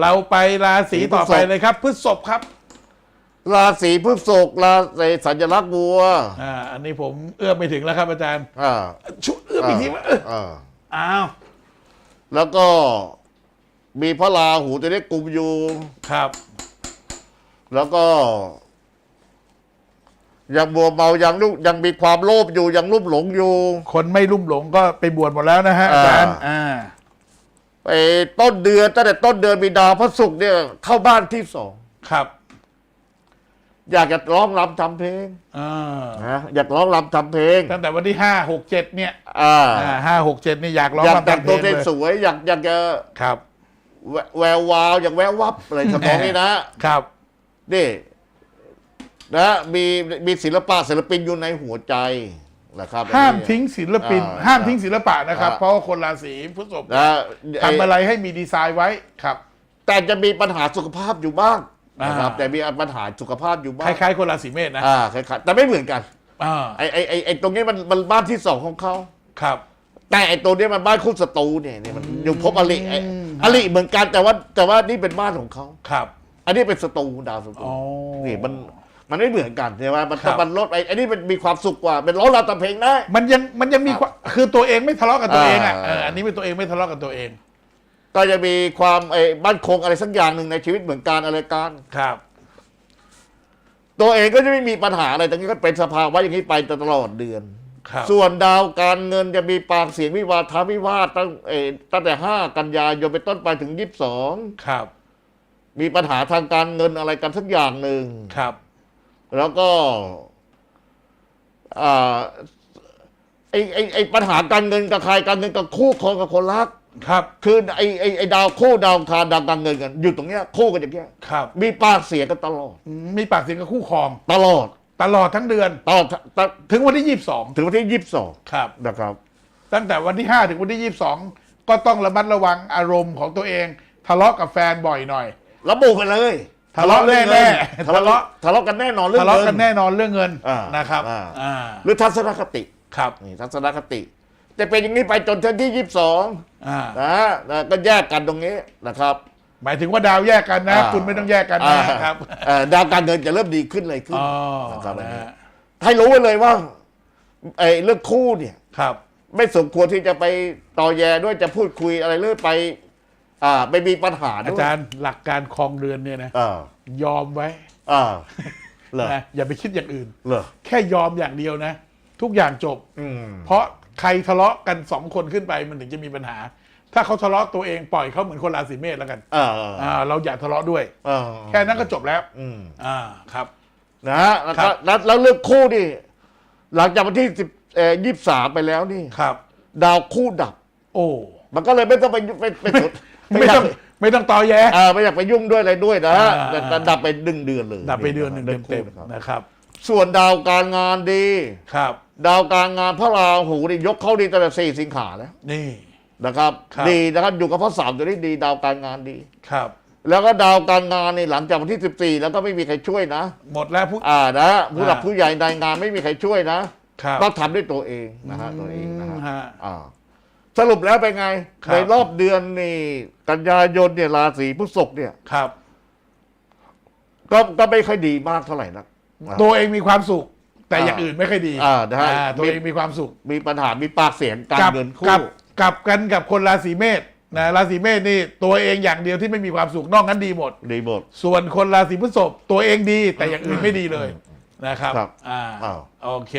เราไปราศีต่อไปเลยครับพฤษภครับ ราศีพฤษภราศีสัญลักษณ์วัวอ่าอันนี้ผมเอื้อมไปถึงแล้วครับอาจารย์อ่าชุเอื้อมอีกทีว่าเอออ่าอ้าวแล้วก็มีพระราหูจะได้กลุ่มอยู่ครับ แล้วก็ยังบัวเมายังลูกยังมีความโลภอยู่ยังลุ่มหลงอยู่ คนไม่ลุ่มหลงก็ไปบวชหมดแล้วนะฮะอาจารย์อ่า ไอ้ต้นเดือนตั้งแต่ต้นเดือนมีดาวพระศุกร์เนี่ยเข้าบ้านที่สองครับอยากจะร้องรำทำเพลงอ่านะอยากร้องรำทำเพลงตั้งแต่วันที่ห้าหกเจ็ดเนี่ยอ่าอ่าห้าหกเจ็ดนี่อยากร้องอยากรำแต่งทำเพตัลวงเลยสวยๆอยากอยากจะครับ แวแวววาวอยากแวววับอะไรทำนองนี้นะครับ นี่นะมีมีศิลปะศิลปินอยู่ในหัวใจ นะครับห้ามอันนี้ทิ้งศิลปิน อ่าห้ามทิ้งศิลปะนะครับ อ่า เพราะว่าคนราศีพฤษภนะไอ้ทำอะไรให้มีดีไซน์ไว้ครับ แต่จะมีปัญหาสุขภาพอยู่บ้างนะครับอ่า แต่มีปัญหาสุขภาพอยู่บ้าคงล้ายๆคนราศีเมษนะอ่าคล้ายๆแต่ไม่เหมือนกันอ่าไอ้ไอ้ไอ้ไอ้ตรงนี้มันมันบ้านที่สองของเขาครับ แต่ไอ้ตัวเนี้ยมันบ้านคู่ศัตรูเนี่ยนี่มันอยู่พบอริไอ้อืมอริเหมือนกันแต่ว่าแต่ว่านี่เป็นบ้านของเขาครับ อันนี้เป็นศัตรูดาวศัตรูอ๋อ นี่มัน มันไม่เหมือนกันใช่ไหมมันครับ มันลดไอ้ไอ้นี่มันมีความสุขกว่า เป็นร้องรำทำเพลงได้ มันยังมันยังมีความคือตัวเองไม่ทะเลาะกับตัวเองอะอ่า เอออันนี้เป็นตัวเองไม่ทะเลาะกับตัวเองก็จะมีความไอ้บ้านคงอะไรสักอย่างหนึ่งในชีวิตเหมือนกันอะไรกัน ครับ ตัวเองก็จะไม่มีปัญหาอะไรตรงนี้ก็เป็นสภาวะอย่างนี้ไปตลอดเดือน ครับ ส่วนดาวการเงินจะมีปากเสียงวิวาทะวิวาทตั้งเออตั้งแต่ห้ากันยายนเป็นต้นไปถึงยี่สิบสองครับมีปัญหาทางการเงินอะไรกันสักอย่างหนึ่ง ครับ แล้วก็อ่าไอไอไอปัญหาการเงินกับใครการเงินกับคู่ครองกับคนรัก ครับ คือไอไอไอดาวคู่ดาวอังคารดาวการเงินกันอยู่ตรงเนี้ยคู่กันอย่างเงี้ยครับ มีปากเสียงกันตลอดอืมมีปากเสียงกับคู่ครองตลอด ตลอดทั้งเดือนตลอดตลอดถึงวันที่ยี่สิบสองถึงวันที่ยี่สิบสองครับ นะครับ ตั้งแต่วันที่ห้าถึงวันที่ยี่สิบสองก็ต้องระมัดระวังอารมณ์ของตัวเอง ทะเลาะกับแฟนบ่อยหน่อย ระบุไปเลย ทะเลาะรื่องแน่งิๆทะเลาะทะเลาะกันแน่นอนเรื่องทะเลาะเงิกันแน่นอนเรื่องเงินอ่านะครับอ่า อ่าหรือทัศนคติครับนี่ทัศนคติ จะเป็นอย่างนี้ไปจนถึงที่ยี่สิบสองอ่านะนะก็แยกกันตรงนี้นะครับ หมายถึงว่าดาวแยกกันนะ อ่า คุณไม่ต้องแยกกันอ่านะครับเอ่อดาวการเงินจะเริ่มดีขึ้นเลยขึ้น อ๋อนะครับอันนะนี้ฮะให้รู้ไว้เลยว่าไอ้เรื่องคู่เนี่ย ครับ ไม่สมควรที่จะไปต่อแยด้วยจะพูดคุยอะไรเรื่อยไป อ่าไม่มีปัญหาอาด้วยจารย์หลักการคลองเรือนเนี่ยนะอ่ายอมไว้อ่าเหรอนะอย่าไปคิดอย่างอื่น เหรอแค่ยอมอย่างเดียวนะ ทุกอย่างจบ อืมเพราะใครทะเลาะกันสองคนขึ้นไปมันถึงจะมีปัญหา ถ้าเขาทะเลาะตัวเองปล่อยเขาเหมือนคนราศีเมษแล้วกันอ่าอ่าเราอย่าทะเลาะด้วย อ่าแค่นั้นก็จบแล้วอืม อ่าครับ นะฮะแล้วครัก็บ แล้วแล้วเรื่องคู่นี่ หลังจากวันที่สิบเอ่อยี่สามไปแล้วนี่ ครับ ดาวคู่ดับ โอ้ มันก็เลยไม่ต้องไปไปไปสน ไม่ต้องไม่ต้องตอแยเออไม่อยากไปยุ่งด้วยอะไรด้วยนะอ่าแต่แต่ดับไปหนึ่งเดือนเลยดับไปเดือนหนึ่งรื่องเต็มคู่นะครับๆนะครับ ส่วนดาวการงานดีครับ ดาวการงานพระราหูนี่ยกเข้าดีตั้งแต่สี่สิงหาแล้วนี่ นะครับ ครับ ดีนะครับอยู่กับพระสามตัวนี้ดีดาวการงานดี ครับ แล้วก็ดาวการงานนี่หลังจากวันที่สิบสี่แล้วก็ไม่มีใครช่วยนะ หมดแล้วผู้อ่านะผู้หลักอ่าผู้ใหญ่ในงานไม่มีใครช่วยนะ ครับต้องทำด้วยตัวเองนะฮะตัวเองนะอืมฮะฮะอ่า สรุปแล้วเป็นไง ครับ ในรอบเดือนนี่กันยายนเนี่ยราศีพฤษภเนี่ย ครับ ก็ก็ไม่ค่อยดีมากเท่าไหร่นักนะตัวเองมีความสุข แต่อ่าอย่างอื่นไม่ค่อยดีอ่านะฮะอ่าตัวเองมีความสุขมีปัญหามีปากเสียงการกับเงินกัคู่บกับกันกับคนราศีเมษนะราศีเมษนี่ตัวเองอย่างเดียวที่ไม่มีความสุขนอกนั้นดีหมด ดีหมด ส่วนคนราศีพฤษภตัวเองดีแต่อย่างอื่นไม่ดีเลยนะครับครับ อ่าอ้าว โอเค